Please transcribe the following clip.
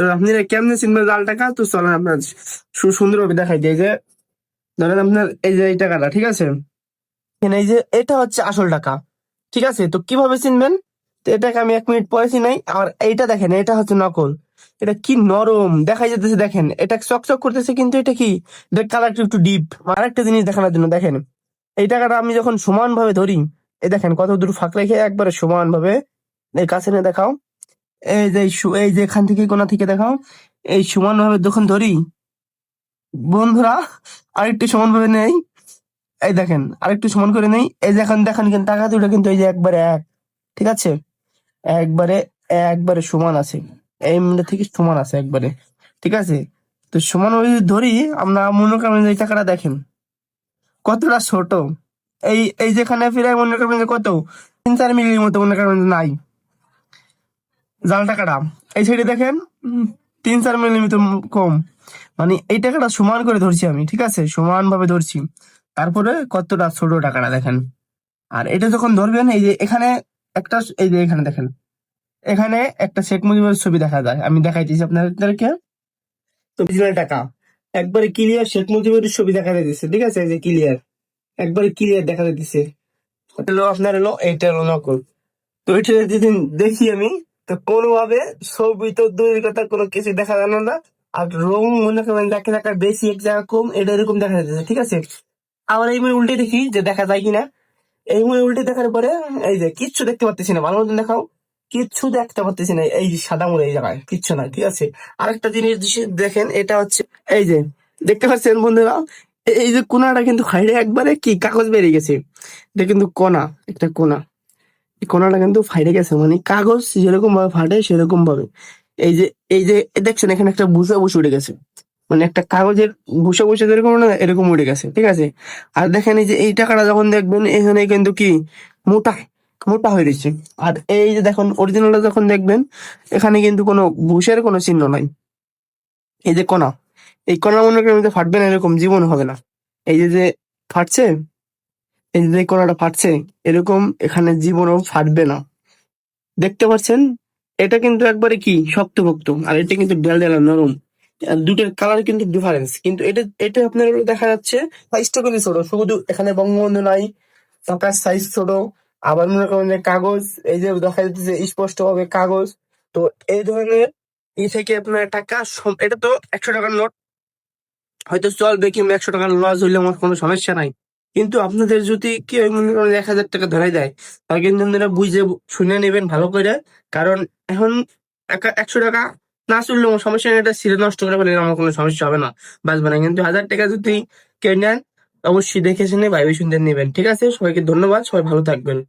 তো আপনি কেমনে চিনবেন জাল টাকা তো চলেন আপনার সুন্দরভাবে দেখাই দিয়ে যে, ধরেন আপনার এই যে এই টাকাটা, ঠিক আছে? এই যে এটা হচ্ছে আসল টাকা, ঠিক আছে? তো কীভাবে চিনবেন? তো এটাকে আমি এক মিনিট পরে চিনাই। আর এইটা দেখেন, এটা হচ্ছে নকল। এটা কি নরম দেখা যেতেছে দেখেন। এটা চকচক করতেছে, কিন্তু এটা কি? কালারটা একটু ডিপ আর একটা জিনিস দেখানোর জন্য, দেখেন। এই টাকাটা আমি যখন সমান ভাবে ধরি, এই দেখেন কত দূর ফাঁক রেখে একবারে সমান ভাবে এই কাছে দেখাও। এই যে এই যে এখান থেকে কোনা থেকে দেখাও, এই সমান ভাবে যখন ধরি, বন্ধুরা, আরেকটু সমান ভাবে নেই, এই দেখেন, আরেকটু সমান করে নেই, এই যে এখন দেখেন কিন্তু টাকা দুটো কিন্তু এই যে একবারে এক, ঠিক আছে? একবারে একবারে সমান আছে, এই মিনিট থেকে সমান আছে একবারে, ঠিক আছে? তো সমান ভাবে যদি ধরি, আমরা মনে করেন এই টাকাটা দেখেন, কতটা ছোট, এই এই যেখানে ফিরে মনে করবেন যে কত, তিন চার মিলির মতো মনে করবেন নাই। জাল টাকাটা এই সাইডে দেখেন তিন চার মিলিমিটার কম। মানে এই টাকাটা সমান করে ধরছি আমি, ঠিক আছে? সমান ভাবে ধরছি। তারপরে কতটা ছোট টাকাটা দেখেন। আর এটা যখন ধরবেন, এই যে এখানে একটা, এই যে এখানে দেখেন। এখানে একটা শেখ মুজিবের ছবি দেখা যায়। আমি দেখাইতেছি আপনাদেরকে। original টাকা। একবারে ক্লিয়ার শেখ মুজিবের ছবি দেখা যাইতেছে, ঠিক আছে? এই যে ক্লিয়ার একবারে ক্লিয়ার দেখা যাইতেছে। আপনার হলো, এইটা হলো নকল। তো এটা যেদিন দেখি আমি তো কোনোভাবে ছবি তো দূরের কথা কোনো কিছু দেখা গেল না। আর রং মনে করেন দেখা দেখা বেশি এক জায়গা কম, এটা এরকম দেখা যাচ্ছে, ঠিক আছে? আবার এই মনে উল্টে দেখি যে দেখা যায় কিনা। এই মনে উল্টে দেখার পরে, এই যে কিচ্ছু দেখতে পাচ্ছি না, ভালো মতন দেখাও। কিচ্ছু দেখতে পাচ্ছি না, এই সাদা মুড়ে এই জায়গায়, কিচ্ছু না, ঠিক আছে? আরেকটা জিনিস দেখেন, এটা হচ্ছে, এই যে, দেখতে পাচ্ছেন বন্ধুরা? এই যে কোনাটা কিন্তু খাইড়ে একবারে কি, কাগজ বেরিয়ে গেছে। এটা কিন্তু কোনা একটা কোনা কোনাটা কিন্তু ফাইটে গেছে মানে কাগজ যেরকম ভাবে ফাটে সেরকম ভাবে। এই যে এই যে দেখছেন এখানে একটা ভুসা ভুসি উঠে গেছে। মানে একটা কাগজের ভুসা ভুসা যেরকম না, এরকম উঠে গেছে, ঠিক আছে? আর দেখেন এই যে, এই টাকাটা যখন দেখবেন, এখানে কিন্তু কি? মোটা মোটা হয়ে রয়েছে। আর এই যে দেখুন অরিজিনালটা যখন দেখবেন, এখানে কিন্তু কোনো ভুষের কোনো চিহ্ন নাই। এই যে কণা, এই কোনা মনে করেন ফাটবে না, এরকম জীবন হবে না। এই যে যে ফাটছে এই যে কোনাটা ফাটছে, এরকম এখানে জীবনও ফাটবে না। দেখতে পাচ্ছেন? এটা কিন্তু একবারে কি? শক্তপোক্ত আর এটা কিন্তু ডেল ডেলা নরম। দুটোর কালার কিন্তু ডিফারেন্স কিন্তু এটা এটা আপনার দেখা যাচ্ছে সাইজটা কিন্তু ছোট। শুধু এখানে বঙ্গবন্ধু নাই টাকার সাইজ ছোট। আবার মনে করেন কাগজ, এই যে দেখা যাচ্ছে স্পষ্ট ভাবে কাগজ। তো এই ধরনের ই থেকে আপনার টাকা এটা তো একশো টাকার নোট। হয়তো চলবে কিংবা একশো টাকার লস হইলে আমার কোনো সমস্যা নাই। কিন্তু আপনাদের যদি কেউ মনে করেন এক হাজার টাকা ধরাই দেয়, তাহলে কিন্তু আপনারা বুঝে শুনে নেবেন ভালো করে। কারণ এখন একা- একশো টাকা না চললে আমার সমস্যা নেই, এটা সিরে নষ্ট করে ফেলে আমার কোনো সমস্যা হবে না। বাঁচবে না কিন্তু হাজার টাকা যদি কেউ নেন, অবশ্যই দেখে শুনে ভাইবে শুনতে নেবেন। ঠিক আছে? সবাইকে ধন্যবাদ। সবাই ভালো থাকবেন।